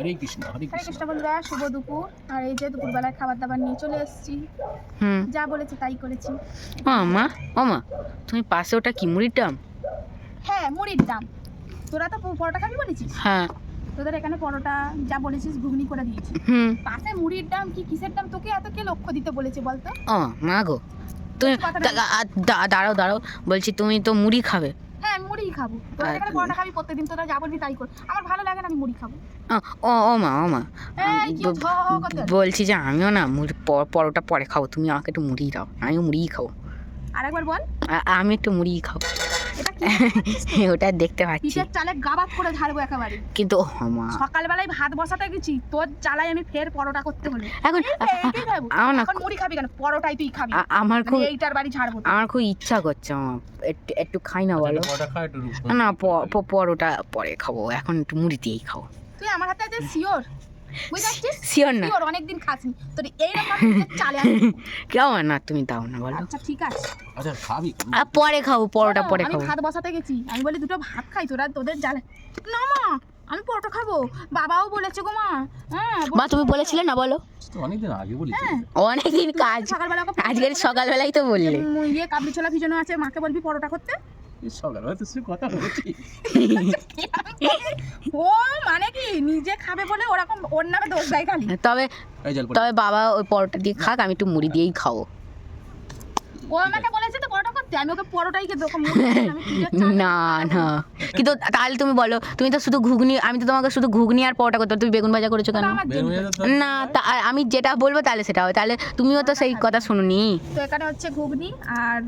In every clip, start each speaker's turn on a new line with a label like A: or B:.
A: হরে কৃষ্ণ হরে
B: হরে
A: কৃষ্ণ।
B: বন্ধুরা শুভ দুপুর। আর এই যে দুপুরবেলায় খাবার দাবার নিয়ে চলে এসেছি।
C: হুম।
B: যা বলেছে তাই করেছি।
C: ও মা ও মা তুমি পাশে ওটা কি মুড়ির ডাম?
B: হ্যাঁ মুড়ির দাম তোরা তো পরোটা খাবি বলেছিস?
C: হ্যাঁ।
B: তোদের এখানে পরোটা যা বলেছিস ঘুগনি করে দিয়েছি।
C: হুম।
B: পাশে মুড়ির দাম কি কিসের দাম তোকে এত কে লক্ষ্য দিতে বলেছে বলতো?
C: ও মা গো। তুমি দাঁড়াও দাঁড়াও। বলছি তুমি তো মুড়ি খাবে।
B: আমি মুড়িই খাব। তোরা এখানে পরোটা খাবি প্রত্যেকদিন তোরা যা বলবি তাই কর। আমার ভালো লাগে না আমি মুড়ি খাব।
C: ও ও মা ও মা? বলছি যে আমিও না মুড়ি পরোটা পরে খাব। তুমি আমাকে একটু মুড়ি দাও। আমিও মুড়িই খাব।
B: আরেকবার বল।
C: আমি একটু মুড়িই খাব। ওটা দেখতে পাচ্ছি।
B: পিঠের চালে গাবাত করে ঝাড়বো একেবারে।
C: কিন্তু মা।
B: সকালবেলায় ভাত বসাতে গেছি তোর জ্বালায় আমি ফের পরোটা করতে হলো।
C: এখন আমার না
B: এখন মুড়ি খাবি কেন? পরোটাই তুই খাবি।
C: আমার খুব
B: এইটার বাড়ি ছাড়বো তোকে।
C: আমার খুব ইচ্ছা করছে আমার একটু একটু খাই না বলো?
A: একটু রুটি
C: না পরোটা পরে খাব। এখন একটু মুড়ি দিয়েই খাব।
B: তুই আমার হাতে আছে পারছিস
C: শিওর না।
B: অনেকদিন খাসনি। তোর এইরকম চালে
C: কেমন? না তুমি দাও না বলো।
B: আচ্ছা ঠিক আছে।
A: আচ্ছা খাবি।
C: আর পরে খাব পরোটা পরে
B: আমি ভাত বসাতে গেছি। আমি বলি দুটো ভাত খাই তোরা তোদের জ্বালে। না মা আমি পরোটা খাব। বাবাও বলেছে গো মা। হ্যাঁ
C: তুমি বলেছিলে না বলো।
A: তো অনেকদিন আগে বলেছি।
B: হ্যাঁ।
C: অনেকদিন কাজ।
B: সকালবেলা
C: আজকের সকালবেলাই তো বললে।
B: ইয়ে কাবলি ছোলা ভিজানো আছে মাকে বলবি পরোটা করতে।
A: সকালবেলা তো কথা বলেছি।
B: ও মানে কি? নিজে খাবে বলে ওরকম ওর নামে দোষ দেয় খালি?
C: তবে তবে বাবা ওই পরোটা দিয়ে খাক আমি একটু মুড়ি দিয়েই খাব।
B: ও আমাকে বলেছে তো পরোটা করতে আমি ওকে পরোটাই খেতে
C: না না। কিন্তু তাহলে তুমি বলো তুমি তো শুধু ঘুগনি আমি তো তোমাকে শুধু ঘুগনি আর পরোটা করতে তুমি বেগুন ভাজা করেছ কেন?
B: জন্য।
A: হয়ে
C: না তা আমি যেটা বলব তাহলে সেটা হবে। তাহলে তুমিও তো সেই কথা শুনুনি।
B: তো এখানে হচ্ছে ঘুগনি আর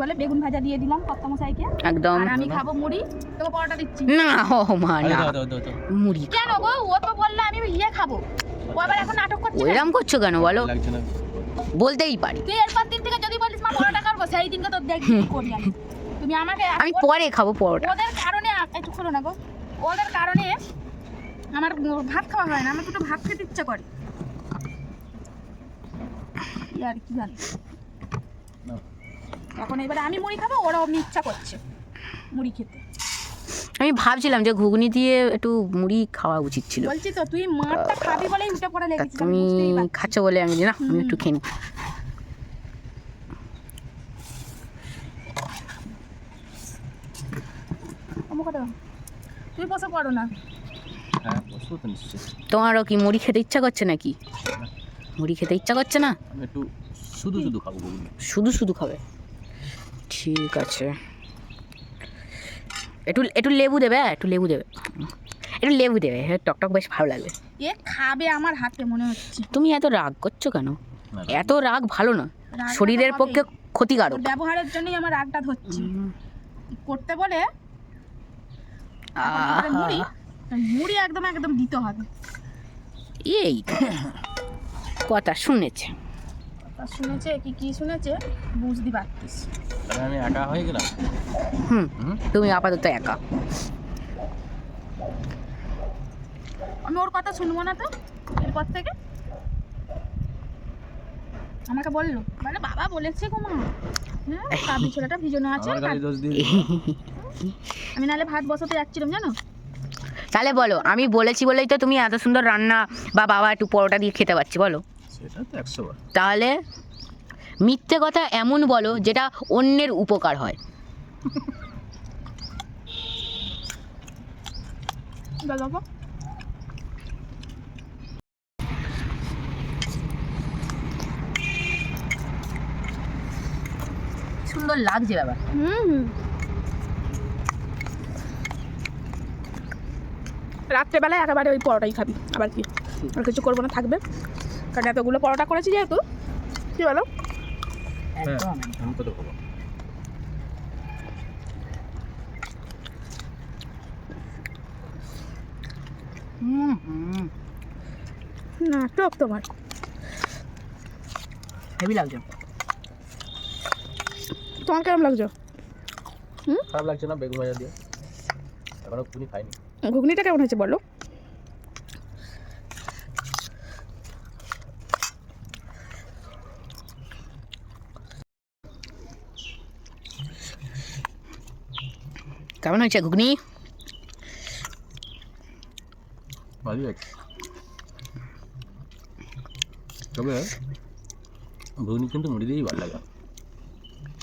B: বলে? বেগুন ভাজা দিয়ে দিলাম কত্তা মশাইকে
C: একদম।
B: আর আমি খাব মুড়ি। তোকে পরোটা দিচ্ছি।
C: না ও মা না। মুড়ি
B: কেন গো? ও তো বলল আমি ইয়ে খাব। ও আবার এখন নাটক করছে কেন?
C: ওইরকম করছ কেন বলো? বলতেই পারি।
B: তুই এরপর দিন থেকে যদি বলিস মা পরোটা খাব সেই দিনকে তোর দেখবি কি করি আমি। তুমি আমাকে
C: আমি পরে খাব পরোটা।
B: ওদের কারণে একটু খোলো না গো। ওদের কারণে আমার ভাত খাওয়া হয় না আমার দুটো ভাত খেতে ইচ্ছা করে। আর কি জানি। এখন এবারে আমি মুড়ি খাব ওরা অমনি ইচ্ছা করছে মুড়ি খেতে।
C: আমি ভাবছিলাম যে ঘুগনি দিয়ে একটু মুড়ি খাওয়া উচিত ছিল।
B: বলছি তো তুই মারটা খাবি বলেই উঠে পড়ে লেগেছিস
C: তুমি খাচ্ছ বলে আমি না আমি একটু খেয়ে নিই।
B: তুই বসে পড়ো না।
A: হ্যাঁ
C: তোমারও কি মুড়ি খেতে ইচ্ছা করছে নাকি? মুড়ি খেতে ইচ্ছা করছে না?
A: একটু শুধু শুধু খাব
C: শুধু শুধু খাবে? ঠিক আছে। একটু একটু লেবু দেবে হ্যাঁ? একটু লেবু দেবে। একটু লেবু দেবে হ্যাঁ টকটক বেশ ভালো লাগবে
B: এ খাবে আমার হাতে মনে হচ্ছে।
C: তুমি এত রাগ করছ কেন? এত রাগ ভালো না। শরীরের পক্ষে ক্ষতিকারক।
B: ব্যবহারের জন্যই আমার রাগটা ধরছে। করতে বলে মুড়ি মুড়ি একদম একদম দিতে হবে।
C: এই কথা শুনেছে।
B: শুনেছে কি কি শুনেছে? বুঝতে পারতিস।
A: তাহলে আমি একা হয়ে গেলাম?
C: হুম
A: হুম?
C: তুমি আপাতত একা।
B: আমি ওর কথা শুনব না তো এরপর থেকে। আমাকে বলল মানে বাবা বলেছে গো মা। হ্যাঁ কাবলি ছোলাটা ভিজানো আছে আমি নাহলে ভাত বসাতে যাচ্ছিলাম জানো?
C: তাহলে বলো আমি বলেছি বলেই তো তুমি এত সুন্দর রান্না বা বাবা একটু পরোটা দিয়ে খেতে পারছি বলো।
A: সেটা তো একশো
C: তাহলে মিথ্যে কথা এমন বলো যেটা অন্যের উপকার হয়। সুন্দর লাগছে
B: হুম। রাত্রেবেলায় একেবারে ওই পরোটাই খাবি আবার কি? আর কিছু করব না থাকবে? কারণ এতগুলো পরোটা করেছি যেহেতু কি বলো?
A: হ্যাঁ
B: না টক তোমার।
C: হেভি লাগছে।
B: তোমার কেমন লাগছো?
A: খারাপ লাগছে না বেগুন ভাজা দিয়ে। এখনও খুনি খাইনি।
B: ঘুগনিটা কেমন হয়েছে বলো?
C: কেমন হয়েছে ঘুগনি
A: ভালোই আছে তবে ঘুগনি কিন্তু মুড়ি দিয়েই ভালো লাগে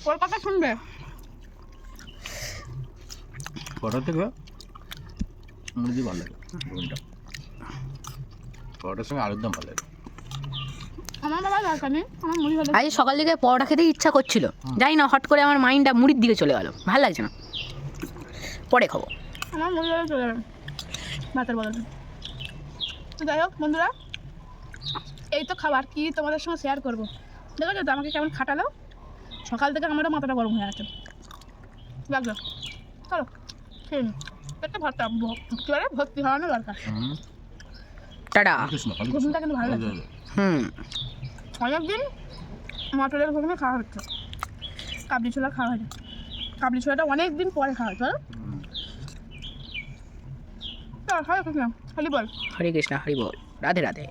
B: ওর শুনবে
A: পরোটার থেকে মুড়ি দিয়ে ভালো লাগে ঘুগনিটা পরোটার সঙ্গে আলুর দাম ভালো লাগে
C: আজ সকাল থেকে পরোটা খেতে ইচ্ছা করছিল। যাই না হট করে আমার মাইন্ডটা মুড়ির দিকে চলে গেল। ভালো লাগছে না। পরে খাব
B: আমার মুড়ি হলে চলে যাবে। ভাতের বদলে। তো যাই হোক বন্ধুরা এই তো খাবার কি তোমাদের সঙ্গে শেয়ার করব? দেখো তো আমাকে কেমন খাটালো। সকাল থেকে আমারও মাথাটা গরম হয়ে আছে লাগল চলো খেয়ে নি। পেটটা ভর্তা ভ- কি বলে? ভর্তি হওয়ানো দরকার।
C: টাটা।
B: ঘুগনিটা কিন্তু ভালো লাগে।
C: হুম।
B: অনেকদিন মটরের ঘুগনি খাওয়া হচ্ছে। কাবলি ছোলা খাওয়া হয়নি। কাবলি ছোলাটা অনেক দিন পরে খাওয়া হচ্ছে
A: হুম।
B: কৃষ্ণ হরি বল
C: হরে কৃষ্ণ হরি বল রাধে রাধে